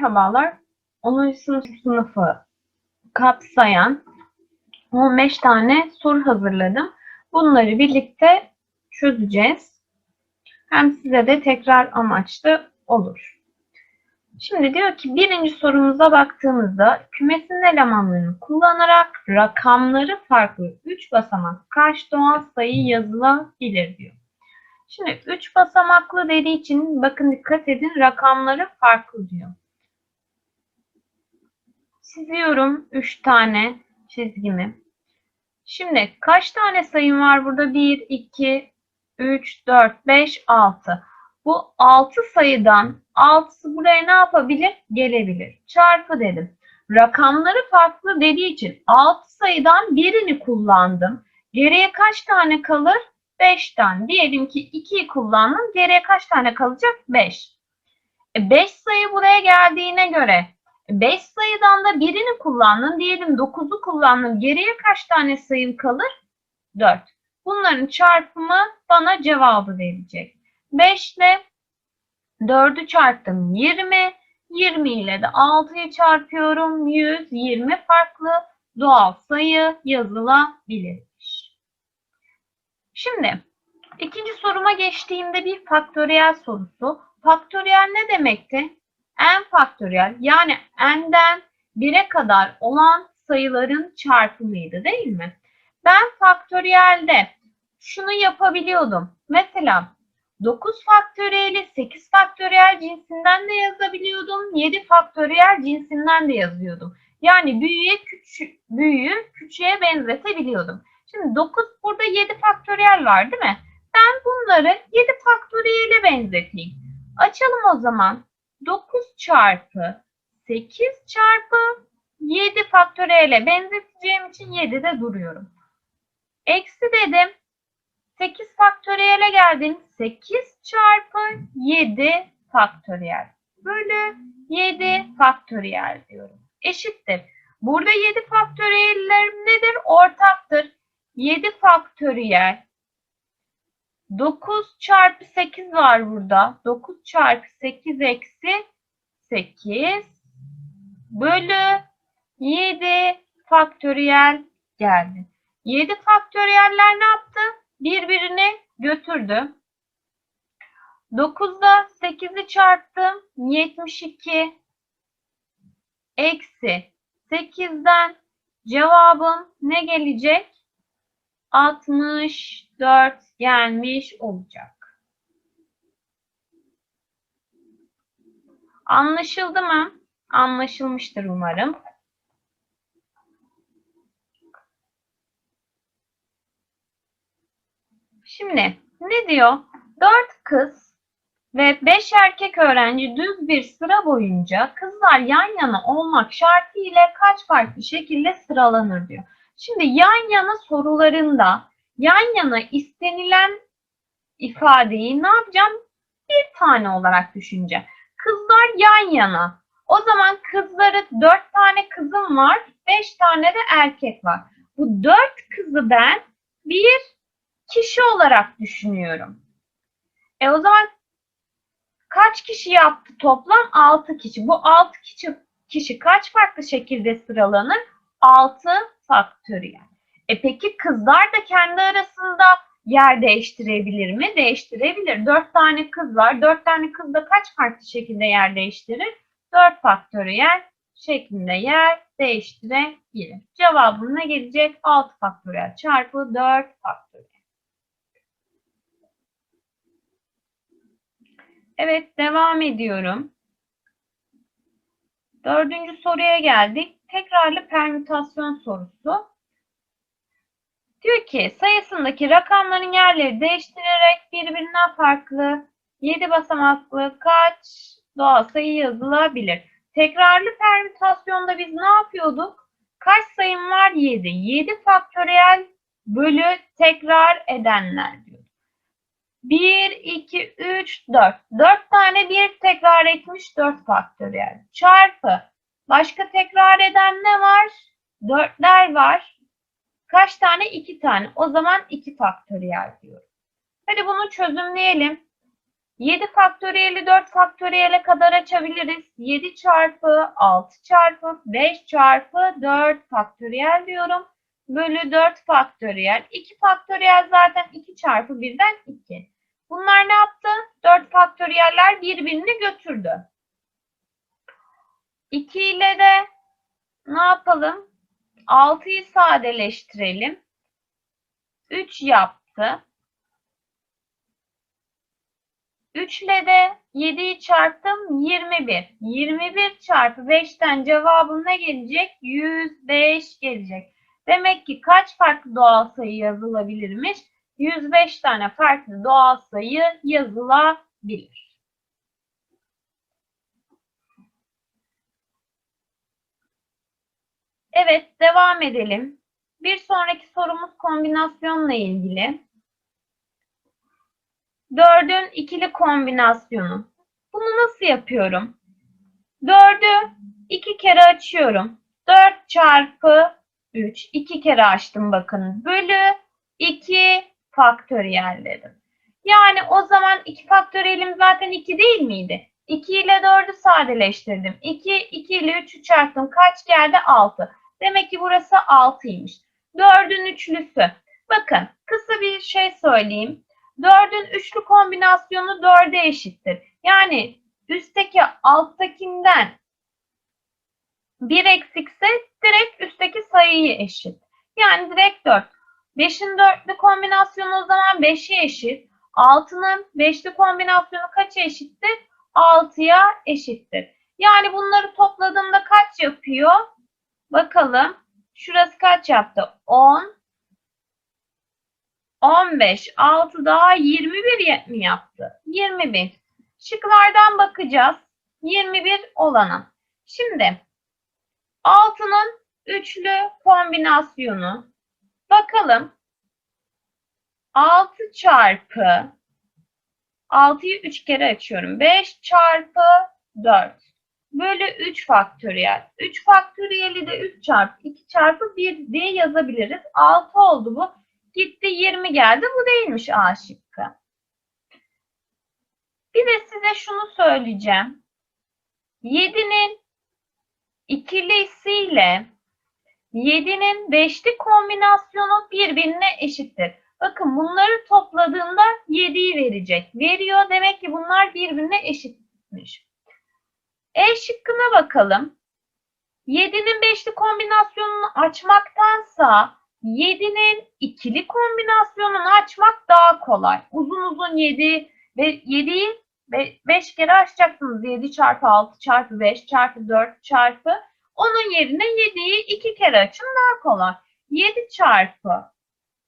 Merhabalar. 10. sınıf sınıfı kapsayan 15 tane soru hazırladım. Bunları birlikte çözeceğiz. Hem size de tekrar amaçlı olur. Şimdi diyor ki birinci sorumuza baktığımızda kümesin elemanlarını kullanarak rakamları farklı 3 basamak kaç doğal sayı yazılabilir diyor. Şimdi 3 basamaklı dediği için bakın dikkat edin rakamları farklı diyor. Çiziyorum 3 tane çizgimi. Şimdi kaç tane sayım var burada? 1, 2, 3, 4, 5, 6. Bu 6 sayıdan 6'sı buraya ne yapabilir? Gelebilir. Çarpı dedim. Rakamları farklı dediği için 6 sayıdan birini kullandım. Geriye kaç tane kalır? 5 tane. Diyelim ki 2'yi kullandım. Geriye kaç tane kalacak? 5. 5 sayı buraya geldiğine göre 5 sayıdan da birini kullandın. Diyelim 9'u kullandın. Geriye kaç tane sayım kalır? 4. Bunların çarpımı bana cevabı verecek. 5 ile 4'ü çarptım 20. 20 ile de 6'yı çarpıyorum. 120 farklı doğal sayı yazılabilirmiş. Şimdi ikinci soruma geçtiğimde bir faktöriyel sorusu. Faktöriyel ne demekti? N faktöriyel yani n'den 1'e kadar olan sayıların çarpımıydı değil mi? Ben faktöriyelde şunu yapabiliyordum. Mesela 9 faktöriyeli 8 faktöriyel cinsinden de yazabiliyordum. 7 faktöriyel cinsinden de yazıyordum. Yani büyüğe küçük, büyüğü küçüğe benzetebiliyordum. Şimdi 9 burada 7 faktöriyel var değil mi? Ben bunları 7 faktöriyele benzeteyim. Açalım o zaman. 9 çarpı 8 çarpı 7 faktöriyele benzeteceğim için 7'de duruyorum. Eksi dedim. 8 faktöriyele geldim. 8 çarpı 7 faktöriyel. Bölü 7 faktöriyel diyorum. Eşittir. Burada 7 faktöriyeller nedir? Ortaktır. 7 faktöriyel 9 çarpı 8 var burada. 9 çarpı 8 eksi 8 bölü 7 faktöriyel geldi. 7 faktöriyeller ne yaptı? Birbirini götürdü. 9'da 8'i çarptım. 72 eksi 8'den cevabım ne gelecek? 64 gelmiş olacak. Anlaşıldı mı? Anlaşılmıştır umarım. Şimdi ne diyor? 4 kız ve 5 erkek öğrenci düz bir sıra boyunca kızlar yan yana olmak şartıyla kaç farklı şekilde sıralanır diyor. Şimdi yan yana sorularında yan yana istenilen ifadeyi ne yapacağım? Bir tane olarak düşüneceğim. Kızlar yan yana. O zaman kızları dört tane kızım var, beş tane de erkek var. Bu dört kızı ben bir kişi olarak düşünüyorum. E o zaman kaç kişi yaptı toplam? Altı kişi. Bu altı kişi, kişi kaç farklı şekilde sıralanır? Altı faktöriyel. E peki kızlar da kendi arasında yer değiştirebilir mi? Değiştirebilir. Dört tane kız var. Dört tane kız da kaç farklı şekilde yer değiştirir? Dört faktöriyel şeklinde yer değiştirebilir. Cevabım ne gelecek? 6 faktöriyel çarpı 4 faktöriyel. Evet devam ediyorum. Dördüncü soruya geldik. Tekrarlı permütasyon sorusu. Diyor ki sayısındaki rakamların yerleri değiştirerek birbirinden farklı 7 basamaklı kaç doğal sayı yazılabilir? Tekrarlı permütasyonda biz ne yapıyorduk? Kaç sayım var? 7. 7 faktöriyel bölü tekrar edenler diyor. 1, 2, 3, 4. 4 tane 1 tekrar etmiş 4 faktöriyel. Çarpı. Başka tekrar eden ne var? 4'ler var. Kaç tane? 2 tane. O zaman 2 faktöriyel diyorum. Hadi bunu çözümleyelim. 7 faktöriyeli 4 faktöriyele kadar açabiliriz. 7 çarpı 6 çarpı 5 çarpı 4 faktöriyel diyorum. Bölü 4 faktöriyel. 2 faktöriyel zaten 2 çarpı 1'den 2. Bunlar ne yaptı? 4 faktöriyeller birbirini götürdü. 2 ile de ne yapalım? 6'yı sadeleştirelim. 3 yaptı. 3 ile de 7'yi çarptım 21. 21 çarpı 5'ten cevabım ne gelecek? 105 gelecek. Demek ki kaç farklı doğal sayı yazılabilirmiş? 105 tane farklı doğal sayı yazılabilir. Evet, devam edelim. Bir sonraki sorumuz kombinasyonla ilgili. Dördün ikili kombinasyonu. Bunu nasıl yapıyorum? Dördü iki kere açıyorum. 4 çarpı 3. iki kere açtım bakın. Bölü 2 faktöriyel dedim. Yani o zaman 2 faktöriyelim zaten 2 değil miydi? 2 ile 4'ü sadeleştirdim. 2, 2 ile 3'ü çarptım. Kaç geldi? 6. Demek ki burası 6'ymış. 4'ün üçlüsü. Bakın kısa bir şey söyleyeyim. 4'ün üçlü kombinasyonu 4'e eşittir. Yani üstteki alttakinden 1 eksikse direkt üstteki sayıyı eşit. Yani direkt 4. 5'in dörtlü kombinasyonu o zaman 5'e eşit. 6'nın 5'li kombinasyonu kaça eşittir? 6'ya eşittir. Yani bunları topladığımda kaç yapıyor? Bakalım. Şurası kaç yaptı? 10. 15. 6 daha 21 mi yaptı? 21. Şıklardan bakacağız. 21 olana. Şimdi 6'nın üçlü kombinasyonu. Bakalım. 6 çarpı 6'yı 3 kere açıyorum. 5 çarpı 4 bölü 3 faktöriyel. 3 faktöriyeli de 3 çarpı 2 çarpı 1 diye yazabiliriz. 6 oldu bu. Gitti 20 geldi. Bu değilmiş A şıkkı. Bir de size şunu söyleyeceğim. 7'nin ikilisiyle 7'nin beşli kombinasyonu birbirine eşittir. Bakın bunları topladığında 7'yi verecek. Veriyor. Demek ki bunlar birbirine eşitmiş. E şıkkına bakalım. 7'nin beşli kombinasyonunu açmaktansa 7'nin ikili kombinasyonunu açmak daha kolay. Uzun uzun 7 ve 7'yi 5 kere açacaksınız. 7 çarpı 6 çarpı 5 çarpı 4 çarpı. Onun yerine 7'yi 2 kere açın daha kolay. 7 çarpı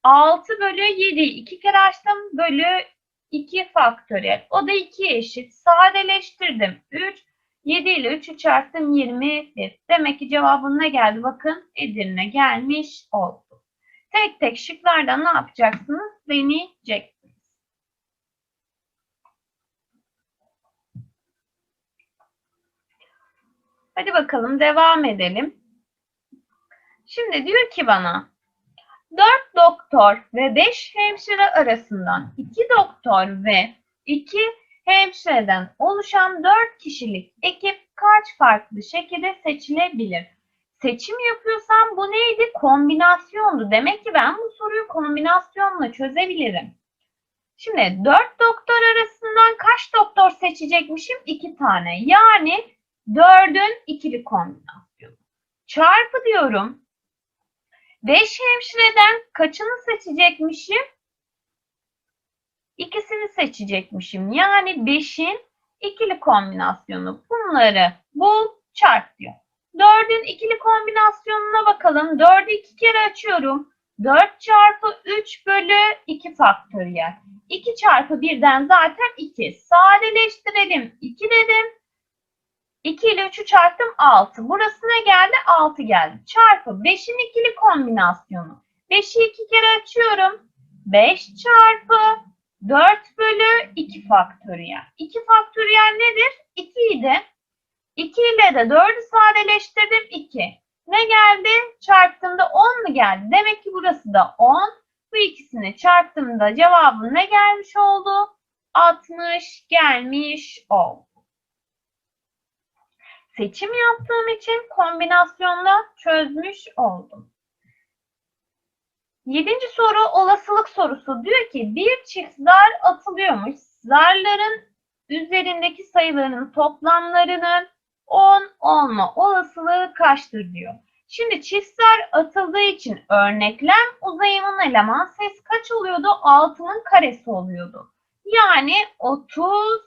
6 bölü 7'yi 2 kere açtım. Bölü 2 faktöriyel. O da 2 eşit. Sadeleştirdim. 3 7 ile 3'ü çarptım 21. Demek ki cevabın ne geldi? Bakın Edirne gelmiş oldu. Tek tek şıklardan ne yapacaksınız? Deneyeceksiniz. Hadi bakalım devam edelim. Şimdi diyor ki bana 4 doktor ve 5 hemşire arasından 2 doktor ve 2 hemşireden oluşan 4 kişilik ekip kaç farklı şekilde seçilebilir? Seçim yapıyorsam bu neydi? Kombinasyondu. Demek ki ben bu soruyu kombinasyonla çözebilirim. Şimdi 4 doktor arasından kaç doktor seçecekmişim? 2 tane. Yani 4'ün ikili kombinasyonu. Çarpı diyorum. 5 hemşireden kaçını seçecekmişim? İkisini seçecekmişim. Yani 5'in ikili kombinasyonu. Bunları bul, çarp diyor. 4'ün ikili kombinasyonuna bakalım. 4'ü 2 kere açıyorum. 4 çarpı 3 bölü 2 faktöriyel. 2 çarpı 1'den zaten 2. Sadeleştirelim. 2 dedim. 2 ile 3'ü çarptım 6. Burası ne geldi? 6 geldi. Çarpı 5'in ikili kombinasyonu. 5'i 2 kere açıyorum. 5 çarpı 4 bölü 2 faktöriyel. 2 faktöriyel nedir? 2 idi. 2 ile de 4'ü sadeleştirdim 2. Ne geldi? Çarptığımda 10 mu geldi? Demek ki burası da 10. Bu ikisini çarptığımda cevabım ne gelmiş oldu? 60 gelmiş oldu. Seçim yaptığım için kombinasyonla çözmüş oldum. Yedinci soru olasılık sorusu. Diyor ki bir çift zar atılıyormuş. Zarların üzerindeki sayılarının toplamlarının 10 olma olasılığı kaçtır diyor. Şimdi çiftler atıldığı için örneklem uzayımın eleman sayısı kaç oluyordu? 6'nın karesi oluyordu. Yani 36.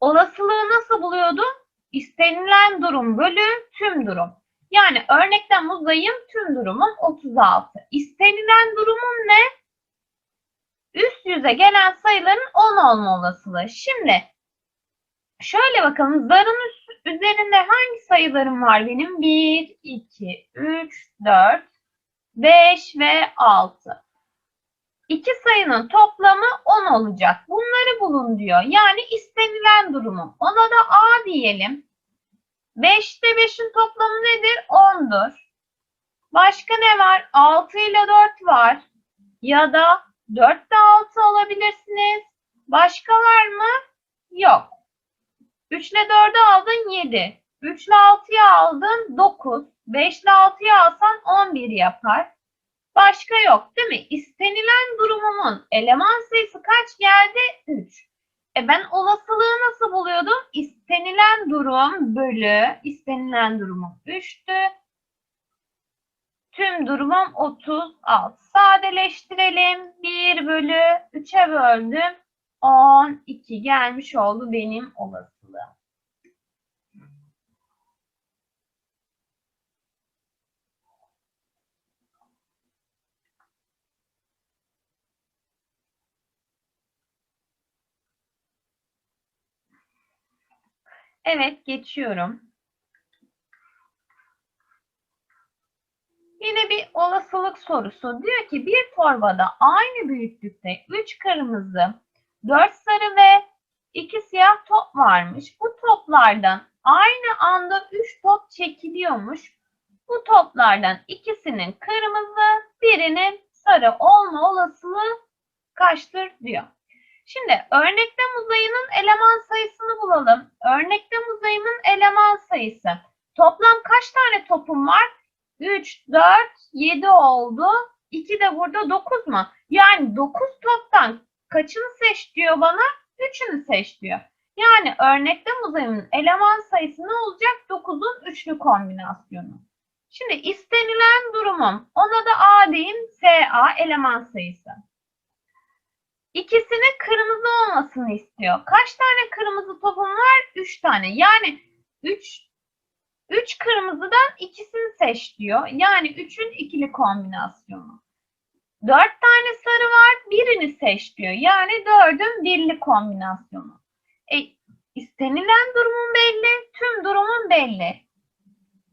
Olasılığı nasıl buluyordum? İstenilen durum bölü tüm durum. Yani örneklem uzayım tüm durumum 36. İstenilen durumum ne? Üst yüze gelen sayıların 10 olma olasılığı. Şimdi şöyle bakalım zarın üst Üzerinde hangi sayılarım var benim? 1, 2, 3, 4, 5 ve 6. İki sayının toplamı 10 olacak. Bunları bulun diyor. Yani istenilen durumu. Ona da A diyelim. 5'te 5'in toplamı nedir? 10'dur. Başka ne var? 6 ile 4 var. Ya da 4 ile 6 alabilirsiniz. Başka var mı? Yok. 3 ile 4'ü aldın 7. 3 ile 6'yı aldın 9. 5 ile 6'yı alsan 11 yapar. Başka yok değil mi? İstenilen durumumun eleman sayısı kaç geldi? 3. E ben olasılığı nasıl buluyordum? İstenilen durum bölü istenilen durumum 3'tü. Tüm durumum 36. Sadeleştirelim. 1 bölü 3'e böldüm. 12 gelmiş oldu benim olasılığım. Evet geçiyorum. Yine bir olasılık sorusu. Diyor ki bir torbada aynı büyüklükte 3 kırmızı, 4 sarı ve 2 siyah top varmış. Bu toplardan aynı anda 3 top çekiliyormuş. Bu toplardan ikisinin kırmızı, birinin sarı olma olasılığı kaçtır diyor. Şimdi örneklem uzayının eleman sayısını bulalım. Örneklem uzayımın eleman sayısı. Toplam kaç tane topum var? 3, 4, 7 oldu. 2 de burada 9 mu? Yani 9 toptan kaçını seç diyor bana? 3'ünü seç diyor. Yani örneklem uzayımın eleman sayısı ne olacak? 9'un üçlü kombinasyonu. Şimdi istenilen durumum. Ona da A diyeyim. SA eleman sayısı. İkisinin kırmızı olmasını istiyor. Kaç tane kırmızı topum var? 3 tane. Yani 3 3 kırmızıdan ikisini seç diyor. Yani 3'ün ikili kombinasyonu. 4 tane sarı var. Birini seç diyor. Yani 4'ün birli kombinasyonu. E, istenilen durumun belli. Tüm durumun belli.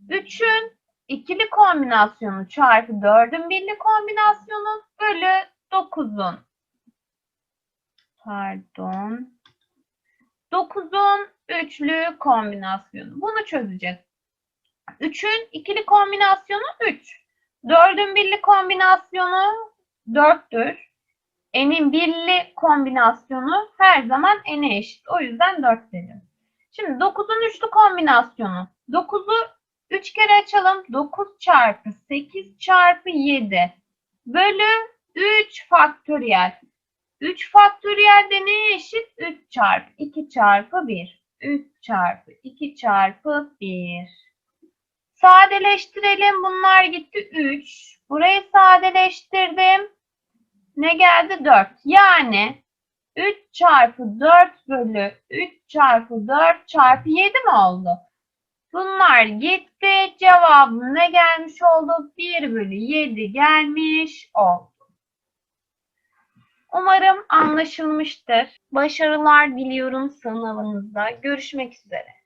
3'ün ikili kombinasyonu çarpı 4'ün birli kombinasyonu bölü 9'un pardon 9'un üçlü kombinasyonu. Bunu çözeceğiz. 3'ün ikili kombinasyonu 3. 4'ün birli kombinasyonu 4'tür. N'in birli kombinasyonu her zaman N'e eşit. O yüzden 4 dedim. Şimdi 9'un üçlü kombinasyonu. 9'u 3 kere açalım. 9 çarpı 8 çarpı 7 bölü 3 faktöriyel. 3 faktöriyelde neye eşit? 3 çarpı 2 çarpı 1. 3 çarpı 2 çarpı 1. Sadeleştirelim. Bunlar gitti 3. Burayı sadeleştirdim. Ne geldi? 4. Yani 3 çarpı 4 bölü 3 çarpı 4 çarpı 7 mi oldu? Bunlar gitti. Cevabım ne gelmiş oldu? 1 bölü 7 gelmiş oldu. Umarım anlaşılmıştır. Başarılar diliyorum sınavınızda. Görüşmek üzere.